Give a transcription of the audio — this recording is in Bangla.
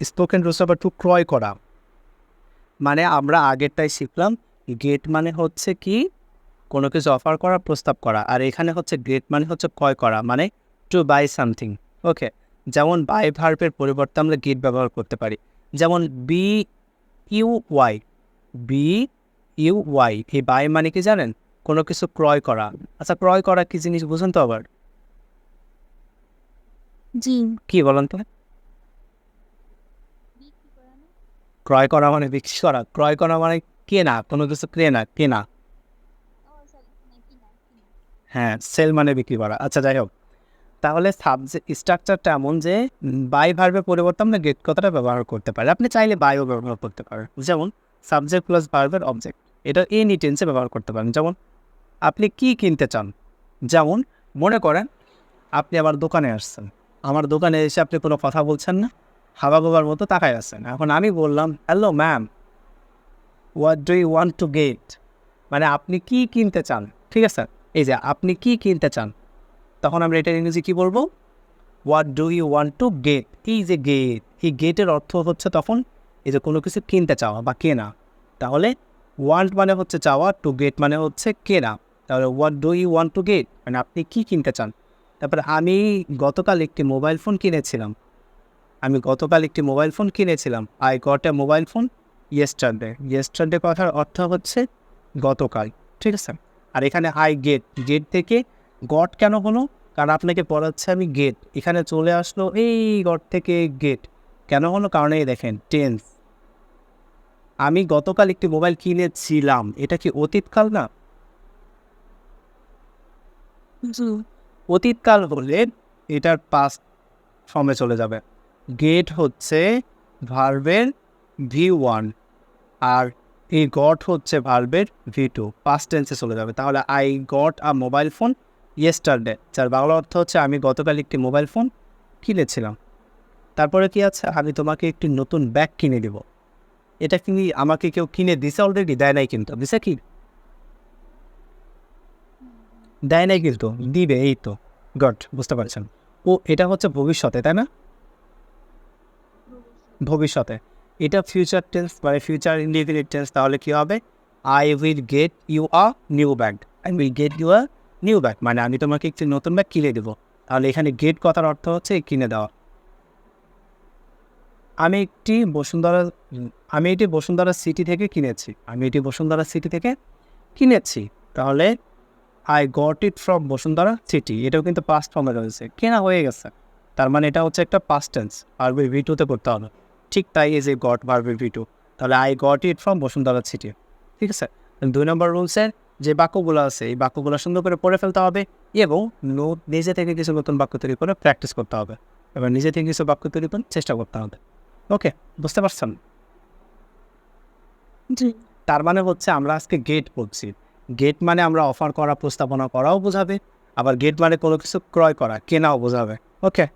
স্পোকেন রুলস নাম্বার টু ক্রয় করা। মানে আমরা আগেরটাই শিখলাম গেট মানে হচ্ছে কি? কোনো কিছু অফার করা প্রস্তাব করা। আর এখানে হচ্ছে গেট মানে হচ্ছে ক্রয় করা মানে টু বাই সামথিং ওকে যেমন বাই ভার্বের পরিবর্তে আমরা গেট ব্যবহার করতে পারি। যেমন B U Y B U Y এই বাই মানে কি জানেন? কোনো কিছু ক্রয় করা। আচ্ছা ক্রয় করা কি জিনিস বুঝুন তো আবার? জি। কি বলেন তো? ক্রয় করা মানে বিক্রি করা। ক্রয় করা মানে কেনা কোনো কিছু কেনা কেনা। হ্যাঁ সেল মানে বিক্রি করা। আচ্ছা যাই হোক। তাহলে সাবজেক্ট স্ট্রাকচারটা এমন যে বাই ভার্বের পরিবর্তে আমরা গেট কথাটা ব্যবহার করতে পারি আপনি চাইলে বাইও ব্যবহার করতে পারেন। যেমন সাবজেক্ট প্লাস ভার্বের অবজেক্ট এটা এনি টেন্সে ব্যবহার করতে পারেন। যেমন আপনি কি কিনতে চান? যেমন মনে করেন আপনি আমার দোকানে আসছেন। আমার দোকানে এসে আপনি কোনো কথা বলছেন না? হাওয়া বাবার মতো তাকায় আছেন। এখন আমি বললাম hello ma'am what do you want to get মানে আপনি কি কিনতে চান? ঠিক আছে? এই যে আপনি কি কিনতে চান? তখন আমরা এটা ইংরেজি কী বলব? What do you want to get এই যে গেট এই গেটের অর্থ হচ্ছে তখন এই যে কোনো কিছু কিনতে চাওয়া বা কেনা। তাহলে ওয়ান্ট মানে হচ্ছে চাওয়া টু গেট মানে হচ্ছে কেনা। তাহলে what do you want to get মানে আপনি কি কিনতে চান? তারপরে আমি গতকাল একটি মোবাইল ফোন কিনেছিলাম। আমি গতকাল একটি মোবাইল ফোন কিনেছিলাম। I got a mobile phone yesterday yesterday কথার অর্থ হচ্ছে গতকাল। ঠিক আছে? আর এখানে আই গেট গেট থেকে গট কেন হলো? কারণ আপনাকে পড়াচ্ছে আমি গেট এখানে চলে আসলো এই গট থেকে গেট কেন হলো? কারণ এই দেখেন টেন্স আমি গতকাল একটি মোবাইল কিনেছিলাম। এটা কি অতীতকাল না? অতীতকাল হলে এটার পাস ফর্মে চলে যাবে। গেট হচ্ছে ভার্বের ভি ওয়ান আর এই গট হচ্ছে ভার্বের ভি টু। পাস্ট টেন্সে চলে যাবে। তাহলে I got a mobile phone yesterday যার বাংলা অর্থ হচ্ছে আমি গতকাল একটি মোবাইল ফোন কিনেছিলাম। তারপরে কি আছে? আমি তোমাকে একটি নতুন ব্যাগ কিনে দেব। এটা কি আমাকে কেউ কিনে দিছে অলরেডি দেয় নাই কিন্তু। দিছে কি? দেয় নাই কিন্তু। দিবে, এই তো। গড বুঝতে পারছেন। ও, এটা হচ্ছে ভবিষ্যতে, তাই না? ভবিষ্যতে। এটা ফিউচার টেন্স মানে ফিউচার ইন্ডিফিনিট টেন্স তাহলে কী হবে? I will get you a new bag I will get you a new bag মানে আমি তোমাকে একটি নতুন ব্যাগ কিনে দেবো। তাহলে এখানে গেট কথার অর্থ হচ্ছে কিনে দেওয়া। আমি একটি বসুন্ধরা, আমি এটি বসুন্ধরা সিটি থেকে কিনেছি। আমি এটি বসুন্ধরা সিটি থেকে কিনেছি। তাহলে I got it from Bashundhara city এটাও কিন্তু পাস্ট ফর্মে রয়েছে। কেনা হয়ে গেছে। তার মানে এটা হচ্ছে একটা পাস্ট টেন্স ভার্বে ভি টুতে করতে হবে। ঠিক তাই এই এ গট ভার্বে ভি টু তাহলে I got it from Bashundhara city ঠিক আছে? দুই নম্বর রুলসের যে বাক্যগুলো আছে এই বাক্যগুলো সুন্দর করে পড়ে ফেলতে হবে এবং নো- নিজে থেকে কিছু নতুন বাক্য তৈরি করে প্র্যাকটিস করতে হবে। এবার নিজে থেকে কিছু বাক্য তৈরি করে চেষ্টা করতে হবে। ওকে বুঝতে পারছেন? জি। তার মানে হচ্ছে আমরা আজকে গেট বলছি। গেট মানে আমরা অফার করা প্রস্তাবনা করাও বোঝাবে আবার গেট মানে কোনো কিছু ক্রয় করা কেনাও বোঝাবে। ওকে